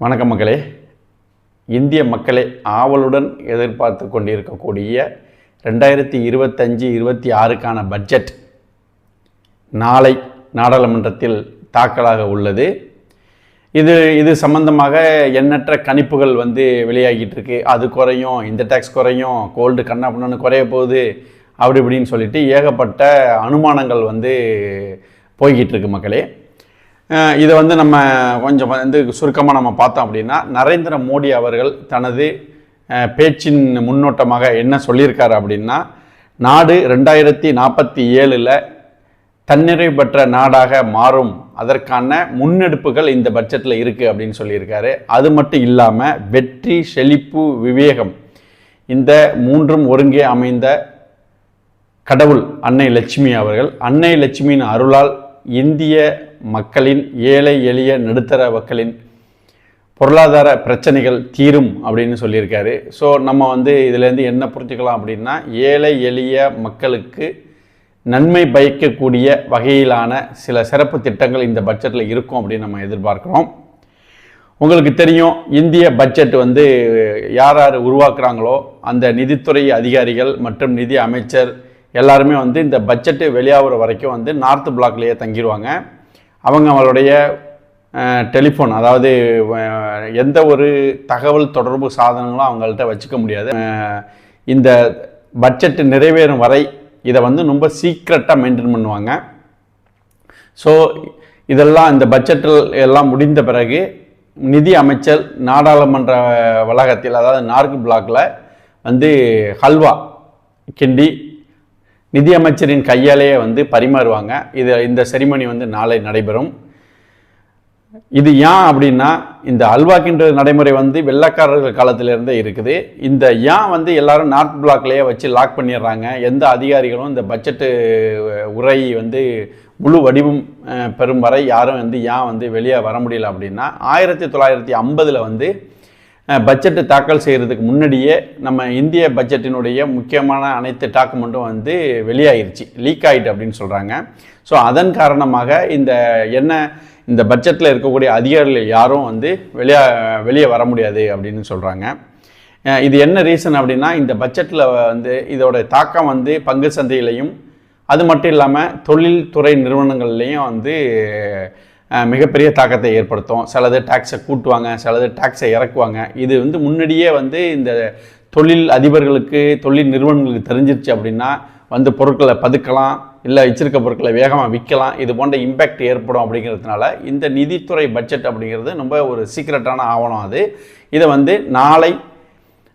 வணக்கம் மக்களே. இந்திய மக்களே ஆவலுடன் எதிர்பார்த்து கொண்டிருக்கக்கூடிய ரெண்டாயிரத்தி இருபத்தஞ்சி இருபத்தி ஆறுக்கான பட்ஜெட் நாளை நாடாளுமன்றத்தில் தாக்கலாக உள்ளது. இது இது சம்பந்தமாக எண்ணற்ற கணிப்புகள் வந்து வெளியாகிட்டு இருக்கு அது குறையும் இந்த டேக்ஸ் குறையும் கோல்டு கண்ணாப்புண்ணு குறைய போகுது அப்படி இப்படின்னு சொல்லிட்டு ஏகப்பட்ட அனுமானங்கள் வந்து போய்கிட்டு இருக்கு மக்களே. இதை வந்து நம்ம கொஞ்சம் வந்து சுருக்கமாக நம்ம பார்த்தோம் அப்படின்னா நரேந்திர மோடி அவர்கள் தனது பேச்சின் முன்னோட்டமாக என்ன சொல்லியிருக்காரு அப்படின்னா நாடு ரெண்டாயிரத்தி நாற்பத்தி ஏழில் தன்னிறைவு பெற்ற நாடாக மாறும். அதற்கான முன்னெடுப்புகள் இந்த பட்ஜெட்டில் இருக்குது அப்படின்னு சொல்லியிருக்காரு. அது மட்டும் இல்லாமல் வெற்றி செழிப்பு விவேகம் இந்த மூன்றும் ஒருங்கே அமைந்த கடவுள் அன்னை லட்சுமி அவர்கள் அன்னை லட்சுமியின் அருளால் இந்திய மக்களின் ஏழை எளிய நடுத்தர மக்களின் பொருளாதார பிரச்சனைகள் தீரும் அப்படின்னு சொல்லியிருக்காரு. ஸோ நம்ம வந்து இதுலேருந்து என்ன புரிஞ்சுக்கலாம் அப்படின்னா ஏழை எளிய மக்களுக்கு நன்மை பயக்கக்கூடிய வகையிலான சில சிறப்பு திட்டங்கள் இந்த பட்ஜெட்டில் இருக்கும் அப்படின்னு நம்ம எதிர்பார்க்குறோம். உங்களுக்கு தெரியும் இந்திய பட்ஜெட் வந்து யார் யார் உருவாக்குறாங்களோ அந்த நிதித்துறை அதிகாரிகள் மற்றும் நிதி அமைச்சர் எல்லாருமே வந்து இந்த பட்ஜெட்டு வெளியாகிற வரைக்கும் வந்து நார்த் பிளாக்லேயே தங்கிடுவாங்க அவங்க அவங்களுடைய டெலிஃபோன் அதாவது எந்த ஒரு தகவல் தொடர்பு சாதனங்களும் அவங்கள்ட்ட வச்சுக்க முடியாது. இந்த பட்ஜெட் நிறைவேறும் வரை இதை வந்து ரொம்ப சீக்ரெட்டாக மெயின்டைன் பண்ணுவாங்க. ஸோ இதெல்லாம் இந்த பட்ஜெட்டில் எல்லாம் முடிந்த பிறகு நிதி அமைச்சர் நாடாளுமன்ற வளாகத்தில் அதாவது நார்க் பிளாக்கில் வந்து ஹல்வா கிண்டி நிதி அமைச்சரின் கையாலேயே வந்து பரிமாறுவாங்க. இது இந்த செரிமனி வந்து நாளை நடைபெறும். இது ஏன் அப்படின்னா இந்த அல்வாக்கின்ற நடைமுறை வந்து வெள்ளக்காரர்கள் காலத்திலிருந்தே இருக்குது. இந்த ஏன் வந்து எல்லாரும் நார்த் பிளாக்லேயே வச்சு லாக் பண்ணிடுறாங்க? எந்த அதிகாரிகளும் இந்த பட்ஜெட்டு உரை வந்து முழு வடிவம் பெறும் வரை யாரும் வந்து ஏன் வந்து வெளியே வர முடியல அப்படின்னா ஆயிரத்தி தொள்ளாயிரத்தி ஐம்பதில் வந்து பட்ஜெட்டு தாக்கல் செய்கிறதுக்கு முன்னாடியே நம்ம இந்திய பட்ஜெட்டினுடைய முக்கியமான அனைத்து டாக்குமெண்ட்டும் வந்து வெளியாயிருச்சு லீக் ஆகிட்டு அப்படின்னு சொல்கிறாங்க ஸோ அதன் காரணமாக இந்த என்ன இந்த பட்ஜெட்டில் இருக்கக்கூடிய அதிகாரிகள் யாரும் வந்து வெளியா வெளியே வர முடியாது அப்படின்னு சொல்கிறாங்க இது என்ன ரீசன் அப்படின்னா இந்த பட்ஜெட்டில் வந்து இதோட தாக்கம் வந்து பங்கு சந்தையிலையும் அது மட்டும் இல்லாமல் தொழில்துறை நிறுவனங்கள்லேயும் வந்து மிகப்பெரிய தாக்கத்தை ஏற்படுத்தும். சிலது டேக்ஸை கூட்டுவாங்க சிலது டேக்ஸை இறக்குவாங்க. இது வந்து முன்னாடியே வந்து இந்த தொழில் அதிபர்களுக்கு தொழில் நிறுவனங்களுக்கு தெரிஞ்சிருச்சு அப்படின்னா வந்து பொருட்களை பதுக்கலாம் இல்லை வச்சிருக்க பொருட்களை வேகமாக விற்கலாம் இது போன்ற இம்பேக்ட் ஏற்படும் அப்படிங்கிறதுனால இந்த நிதித்துறை பட்ஜெட் அப்படிங்கிறது ரொம்ப ஒரு சீக்ரெட்டான ஆவணம் அது. இதை வந்து நாளை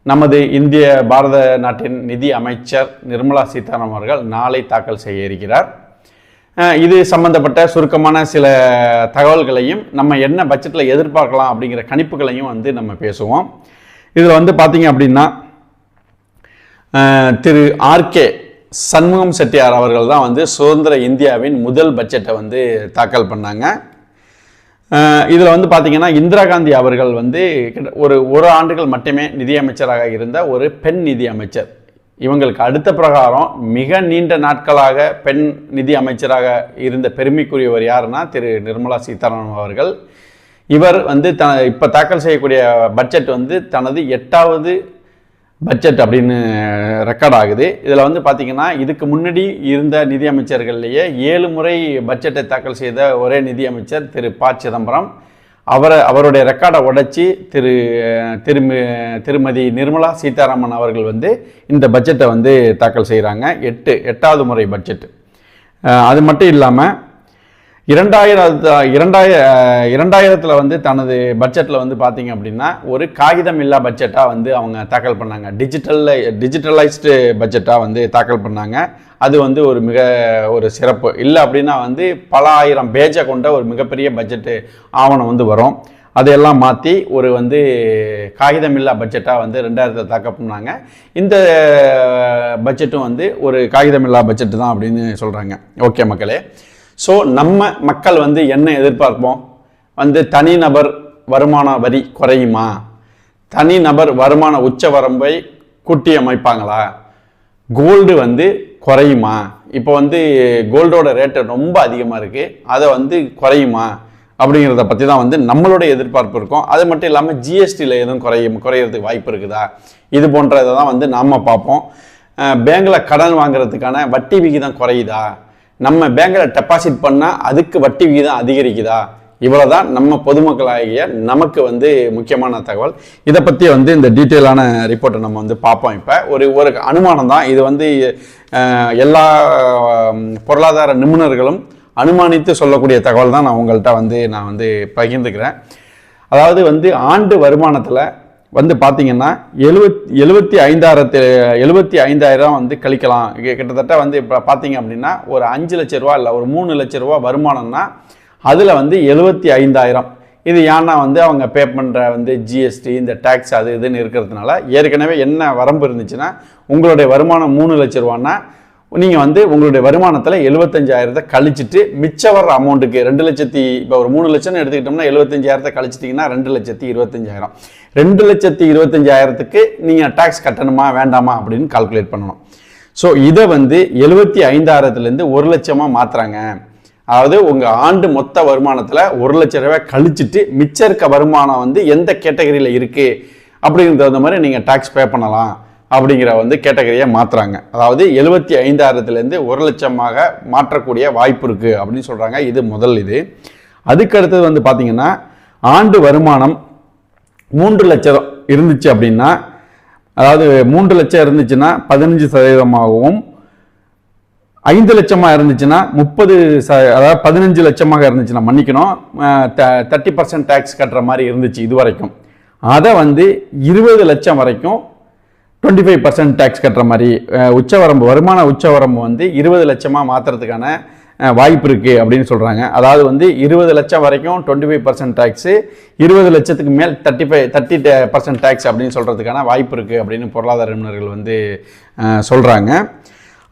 நமது இந்திய பாரத நாட்டின் நிதி அமைச்சர் நிர்மலா சீதாராமன் அவர்கள் நாளை தாக்கல் செய்ய இருக்கிறார். இது சம்பந்தப்பட்ட சுருக்கமான சில தகவல்களையும் நம்ம என்ன பட்ஜெட்டில் எதிர்பார்க்கலாம் அப்படிங்கிற கணிப்புகளையும் வந்து நம்ம பேசுவோம். இதில் வந்து பார்த்தீங்க அப்படின்னா திரு ஆர்கே சண்முகம் செட்டியார் அவர்கள் தான் வந்து சுதந்திர இந்தியாவின் முதல் பட்ஜெட்டை வந்து தாக்கல் பண்ணாங்க. இதில் வந்து பார்த்திங்கன்னா இந்திரா காந்தி அவர்கள் வந்து கிட்ட- ஒரு ஒரு ஆண்டுகள் மட்டுமே நிதியமைச்சராக இருந்த ஒரு பெண் நிதி அமைச்சர் இவங்களுக்கு அடுத்த பிரகாரம் மிக நீண்ட நாட்களாக பெண் நிதி அமைச்சராக இருந்த பெருமைக்குரியவர் யாருன்னா திரு நிர்மலா சீதாராமன் அவர்கள். இவர் வந்து த இப்போ தாக்கல் செய்யக்கூடிய பட்ஜெட் வந்து தனது எட்டாவது பட்ஜெட் அப்படின்னு ரெக்கார்ட் ஆகுது. இதில் வந்து பார்த்தீங்கன்னா இதுக்கு முன்னாடி இருந்த நிதியமைச்சர்கள்லேயே ஏழு முறை பட்ஜெட்டை தாக்கல் செய்த ஒரே நிதியமைச்சர் திரு ப சிதம்பரம். அவரை அவருடைய ரெக்கார்டை உடைச்சி திரு திருமி திருமதி நிர்மலா சீதாராமன் அவர்கள் வந்து இந்த பட்ஜெட்டை வந்து தாக்கல் செய்கிறாங்க எட்டு எட்டாவது முறை பட்ஜெட் அது மட்டும் இல்லாமல் இரண்டாயிரத்து இரண்டாயிர இரண்டாயிரத்தில் வந்து தனது பட்ஜெட்டில் வந்து பார்த்தீங்க அப்படின்னா ஒரு காகிதம் இல்லா பட்ஜெட்டாக வந்து அவங்க தாக்கல் பண்ணாங்க. டிஜிட்டலில் டிஜிட்டலைஸ்டு பட்ஜெட்டாக வந்து தாக்கல் பண்ணாங்க. அது வந்து ஒரு மிக ஒரு சிறப்பு. இல்லை அப்படின்னா வந்து பல ஆயிரம் பேஜை கொண்ட ஒரு மிகப்பெரிய பட்ஜெட்டு ஆவணம் வந்து வரும். அதையெல்லாம் மாற்றி ஒரு வந்து காகிதமில்லா பட்ஜெட்டாக வந்து ரெண்டாயிரத்தில் தாக்கல் பண்ணாங்க இந்த பட்ஜெட்டும் வந்து ஒரு காகிதமில்லா பட்ஜெட்டு தான் அப்படின்னு சொல்கிறாங்க ஓகே மக்களே. ஸோ நம்ம மக்கள் வந்து என்ன எதிர்பார்ப்போம்? வந்து தனிநபர் வருமான வரி குறையுமா? தனிநபர் வருமான உச்ச வரம்பை கூட்டி அமைப்பாங்களா? கோல்டு வந்து குறையுமா? இப்போ வந்து கோல்டோட ரேட்டு ரொம்ப அதிகமாக இருக்குது அதை வந்து குறையுமா? அப்படிங்கிறத பற்றி தான் வந்து நம்மளுடைய எதிர்பார்ப்பு இருக்கும். அது மட்டும் இல்லாமல் ஜிஎஸ்டியில் எதுவும் குறையும் குறையிறதுக்கு வாய்ப்பு இருக்குதா? இது போன்றதை தான் வந்து நாம் பார்ப்போம். பேங்கில் கடன் வாங்குறதுக்கான வட்டி விகிதம் குறையுதா? நம்ம பேங்கில் டெபாசிட் பண்ணால் அதுக்கு வட்டி விகிதம் அதிகரிக்குதா? இவ்வளோதான் நம்ம பொதுமக்களாகிய நமக்கு வந்து முக்கியமான தகவல். இதை பற்றி வந்து இந்த டீட்டெயிலான ரிப்போர்ட்டை நம்ம வந்து பார்ப்போம் இப்போ. ஒரு ஒரு அனுமானம் தான் இது வந்து எல்லா பொருளாதார நிபுணர்களும் அனுமானித்து சொல்லக்கூடிய தகவல் தான் நான் உங்கள்கிட்ட வந்து நான் வந்து பகிர்ந்துக்கிறேன். அதாவது வந்து ஆண்டு வருமானத்தில் வந்து பார்த்தீங்கன்னா எழுவத் எழுபத்தி ஐந்தாயிரத்து எழுபத்தி ஐந்தாயிரம் வந்து கழிக்கலாம். கிட்டத்தட்ட வந்து இப்போ பார்த்தீங்க அப்படின்னா ஒரு அஞ்சு லட்ச ரூபா இல்லை ஒரு மூணு லட்ச ரூபா வருமானம்னா அதில் வந்து எழுபத்தி ஐந்தாயிரம். இது ஏன்னா வந்து அவங்க பே பண்ணுற வந்து ஜிஎஸ்டி இந்த டேக்ஸ் அது இதுன்னு இருக்கிறதுனால ஏற்கனவே என்ன வரம்பு இருந்துச்சுன்னா உங்களுடைய வருமானம் மூணு லட்ச ரூபான்னா நீங்கள் வந்து உங்களுடைய வருமானத்தில் எழுபத்தஞ்சாயிரத்தை கழிச்சிட்டு மிச்ச வர்ற அமௌண்ட்டுக்கு ரெண்டு லட்சத்தி இப்போ ஒரு மூணு லட்சம்னு எடுத்துக்கிட்டோம்னா எழுபத்தஞ்சாயிரத்தை கழிச்சிட்டிங்கன்னா ரெண்டு லட்சத்தி இருபத்தஞ்சாயிரம். ரெண்டு லட்சத்தி இருபத்தஞ்சாயிரத்துக்கு நீங்கள் டேக்ஸ் கட்டணுமா வேண்டாமா அப்படின்னு கால்குலேட் பண்ணணும். ஸோ இதை வந்து எழுபத்தி ஐந்தாயிரத்துலேருந்து ஒரு லட்சமாக மாற்றுறாங்க அதாவது உங்கள் ஆண்டு மொத்த வருமானத்தில் ஒரு லட்ச ரூபாய் கழிச்சிட்டு மிச்சம் இருக்க வருமானம் வந்து எந்த கேட்டகரியில் இருக்குது அப்படிங்கிற தகுந்த மாதிரி நீங்கள் டேக்ஸ் பே பண்ணலாம் அப்படிங்கிற வந்து கேட்டகரியை மாற்றுறாங்க அதாவது எழுபத்தி ஐந்தாயிரத்துலேருந்து ஒரு லட்சமாக மாற்றக்கூடிய வாய்ப்பு இருக்குது அப்படின்னு சொல்கிறாங்க இது முதல் இது. அதுக்கு அடுத்தது வந்து பார்த்தீங்கன்னா ஆண்டு வருமானம் மூன்று லட்சம் இருந்துச்சு அப்படின்னா அதாவது மூன்று லட்சம் இருந்துச்சுன்னா பதினஞ்சு சதவீதமாகவும் ஐந்து லட்சமாக இருந்துச்சுன்னா முப்பது ச அதாவது பதினஞ்சு லட்சமாக இருந்துச்சுன்னா மன்னிக்கணும். தேர்ட்டி பர்சன்ட் டேக்ஸ் கட்டுற மாதிரி இருந்துச்சு இது வரைக்கும் அதை வந்து இருபது லட்சம் வரைக்கும் டுவெண்ட்டி ஃபைவ் பர்சன்ட் டேக்ஸ் கட்டுற மாதிரி உச்சவரம்பு வருமான உச்சவரம்பு வந்து இருபது லட்சமாக மாற்றுறதுக்கான வாய்ப்பு இருக்குது அப்படின்னு சொல்கிறாங்க அதாவது வந்து இருபது லட்சம் வரைக்கும் டுவெண்ட்டி ஃபைவ் பர்சன்ட் டேக்ஸு இருபது லட்சத்துக்கு மேல் thirty five thirty percent tax அப்படின்னு சொல்கிறதுக்கான வாய்ப்பு இருக்குது அப்படின்னு பொருளாதார நிபுணர்கள் வந்து சொல்கிறாங்க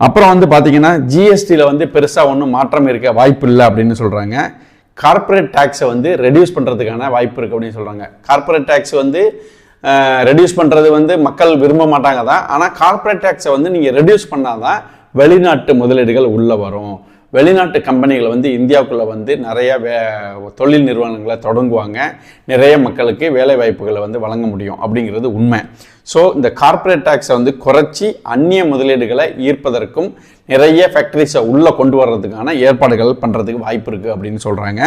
அப்புறம் வந்து பார்த்தீங்கன்னா ஜிஎஸ்டியில் வந்து பெருசாக ஒன்றும் மாற்றம் இருக்க வாய்ப்பு இல்லை அப்படின்னு சொல்கிறாங்க கார்ப்பரேட் டேக்ஸை வந்து ரெடியூஸ் பண்ணுறதுக்கான வாய்ப்பு இருக்குது அப்படின்னு சொல்கிறாங்க கார்ப்பரேட் டேக்ஸ் வந்து ரெடியூஸ் பண்ணுறது வந்து மக்கள் விரும்ப மாட்டாங்க தான். ஆனால் கார்ப்பரேட் டேக்ஸை வந்து நீங்கள் ரெடியூஸ் பண்ணால் தான் வெளிநாட்டு முதலீடுகள் உள்ளே வரும். வெளிநாட்டு கம்பெனிகள் வந்து இந்தியாவுக்குள்ளே வந்து நிறைய வே தொழில் நிறுவனங்களை தொடங்குவாங்க. நிறைய மக்களுக்கு வேலை வாய்ப்புகளை வந்து வழங்க முடியும் அப்படிங்கிறது உண்மை. ஸோ இந்த கார்ப்பரேட் டேக்ஸை வந்து குறைச்சி அந்நிய முதலீடுகளை ஈர்ப்பதற்கும் நிறைய ஃபேக்ட்ரிஸை உள்ளே கொண்டு வர்றதுக்கான ஏற்பாடுகள் பண்ணுறதுக்கு வாய்ப்பு இருக்குது அப்படின்னு சொல்கிறாங்க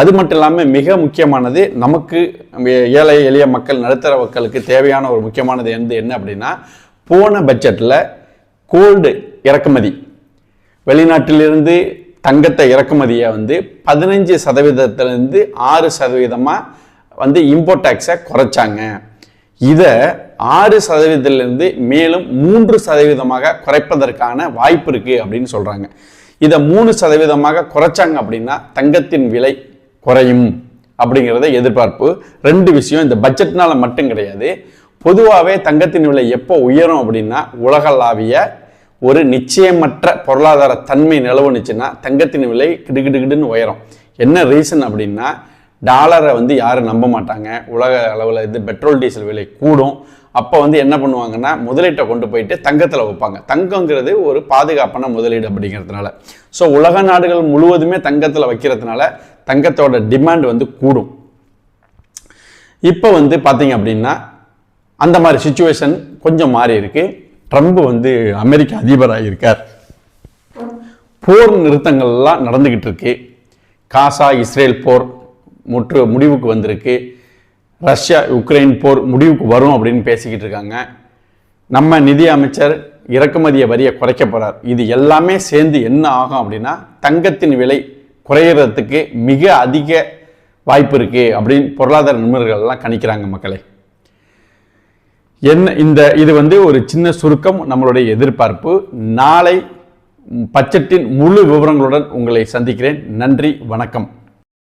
அது மட்டும் இல்லாமல் மிக முக்கியமானது நமக்கு ஏழை எளிய மக்கள் நடுத்தர மக்களுக்கு தேவையான ஒரு முக்கியமானது வந்து என்ன அப்படின்னா போன பட்ஜெட்டில் கோல்டு இறக்குமதி. வெளிநாட்டிலிருந்து தங்கத்தை இறக்குமதியை வந்து பதினஞ்சு சதவீதத்திலேருந்து ஆறு சதவீதமாக வந்து இம்போர்ட் டேக்ஸை குறைச்சாங்க. இதை ஆறு சதவீதத்திலிருந்து மேலும் மூன்று சதவீதமாக குறைப்பதற்கான வாய்ப்பு இருக்குது அப்படின்னு சொல்கிறாங்க இதை மூணு சதவீதமாக குறைச்சாங்க அப்படின்னா தங்கத்தின் விலை குறையும் அப்படிங்கிறத எதிர்பார்ப்பு. ரெண்டு விஷயம் இந்த பட்ஜெட்னால மட்டும் கிடையாது. பொதுவாகவே தங்கத்தின் விலை எப்போ உயரும் அப்படின்னா உலகளாவிய ஒரு நிச்சயமற்ற பொருளாதார தன்மை நிலவுனுச்சுன்னா தங்கத்தின் விலை கிடுகிடுகிடுன்னு உயரும். என்ன ரீசன் அப்படின்னா டாலரை வந்து யாரும் நம்ப மாட்டாங்க. உலக அளவில் இது பெட்ரோல் டீசல் விலை கூடும். அப்போ வந்து என்ன பண்ணுவாங்கன்னா முதலீட்டை கொண்டு போயிட்டு தங்கத்தில் வைப்பாங்க. தங்கங்கிறது ஒரு பாதுகாப்பான முதலீடு அப்படிங்கிறதுனால. ஸோ உலக நாடுகள் முழுவதுமே தங்கத்தில் வைக்கிறதுனால தங்கத்தோட டிமாண்ட் வந்து கூடும். இப்போ வந்து பார்த்தீங்க அப்படின்னா அந்த மாதிரி சுச்சுவேஷன் கொஞ்சம் மாறி இருக்குது ட்ரம்ப் வந்து அமெரிக்க அதிபராக இருக்கார் போர் நிறுத்தங்கள்லாம் நடந்துக்கிட்டு இருக்கு காசா இஸ்ரேல் போர் முற்று முடிவுக்கு வந்திருக்கு. ரஷ்யா உக்ரைன் போர் முடிவுக்கு வரும் அப்படின்னு பேசிக்கிட்டு இருக்காங்க நம்ம நிதி அமைச்சர் இறக்குமதிய வரியை குறைக்க போகிறார் இது எல்லாமே சேர்ந்து என்ன ஆகும் அப்படின்னா தங்கத்தின் விலை குறையிறதுக்கு மிக அதிக வாய்ப்பு இருக்குது அப்படின்னு பொருளாதார நிபுணர்கள்லாம் கணிக்கிறாங்க மக்களே. என்ன இந்த இது வந்து ஒரு சின்ன சுருக்கம் நம்மளுடைய எதிர்பார்ப்பு. நாளை பட்ஜெட்டின் முழு விவரங்களுடன் உங்களை சந்திக்கிறேன். நன்றி வணக்கம்.